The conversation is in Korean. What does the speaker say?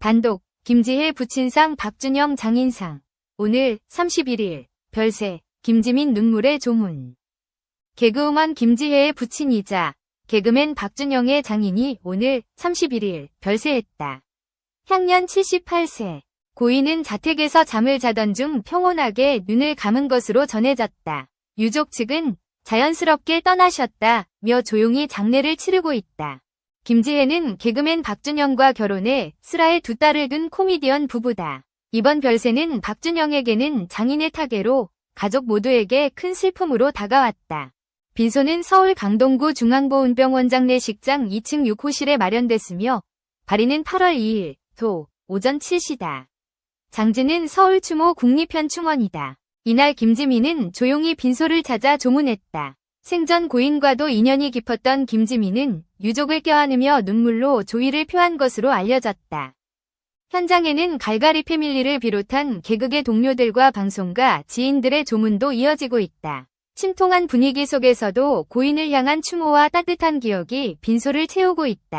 단독 김지혜 부친상 박준영 장인상 오늘 31일 별세 김지민 눈물의 조문 개그우먼 김지혜의 부친이자 개그맨 박준영의 장인이 오늘 31일 별세했다. 향년 78세 고인은 자택에서 잠을 자던 중 평온하게 눈을 감은 것으로 전해졌다. 유족 측은 자연스럽게 떠나셨다 며 조용히 장례를 치르고 있다. 김지혜는 개그맨 박준영과 결혼해 슬하에 두 딸을 둔 코미디언 부부다. 이번 별세는 박준영에게는 장인의 타계로 가족 모두에게 큰 슬픔으로 다가왔다. 빈소는 서울 강동구 중앙보훈병원 장례식장 2층 6호실에 마련됐으며 발인은 8월 2일 도 오전 7시다. 장지는 서울 추모 국립현충원이다. 이날 김지민은 조용히 빈소를 찾아 조문했다. 생전 고인과도 인연이 깊었던 김지민은 유족을 껴안으며 눈물로 조의를 표한 것으로 알려졌다. 현장에는 갈갈이 패밀리를 비롯한 개그계 동료들과 방송가 지인들의 조문도 이어지고 있다. 침통한 분위기 속에서도 고인을 향한 추모와 따뜻한 기억이 빈소를 채우고 있다.